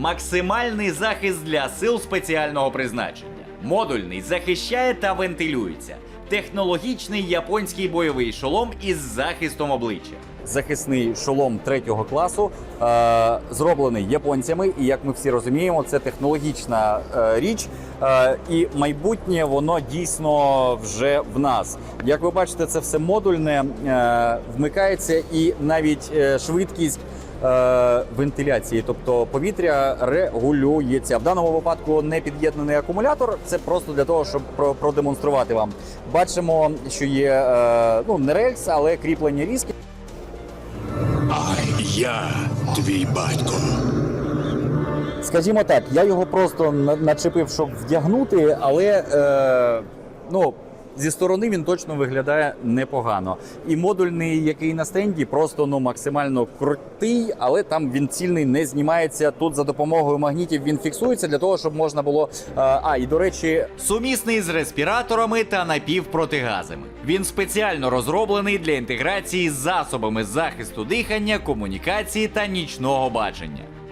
максимальний захист для сил спеціального призначення. Модульний захищає та вентилюється. Технологічний японський бойовий шолом із захистом обличчя. Захисний шолом третього класу е, зроблений японцями, і як ми всі розуміємо, це технологічна е, річ, е, і майбутнє воно дійсно вже в нас. Як ви бачите, це все модульне, е, вмикається, і навіть е, швидкість вентиляції, тобто повітря регулюється. В даному випадку не під'єднаний акумулятор. Це просто для того, щоб продемонструвати вам. Бачимо, що є е, ну не рельс, але кріплення різки. А я твій батько. Скажімо так, я його просто начепив, щоб вдягнути, але е, ну. Зі сторони він точно виглядає непогано. І модульний, який на стенді, просто ну максимально крутий, але там він цільний не знімається. Тут за допомогою магнітів він фіксується для того, щоб можна було. е, а і до речі, сумісний з респіраторами та напівпротигазами. Він спеціально розроблений для інтеграції з засобами захисту дихання, комунікації та нічного бачення.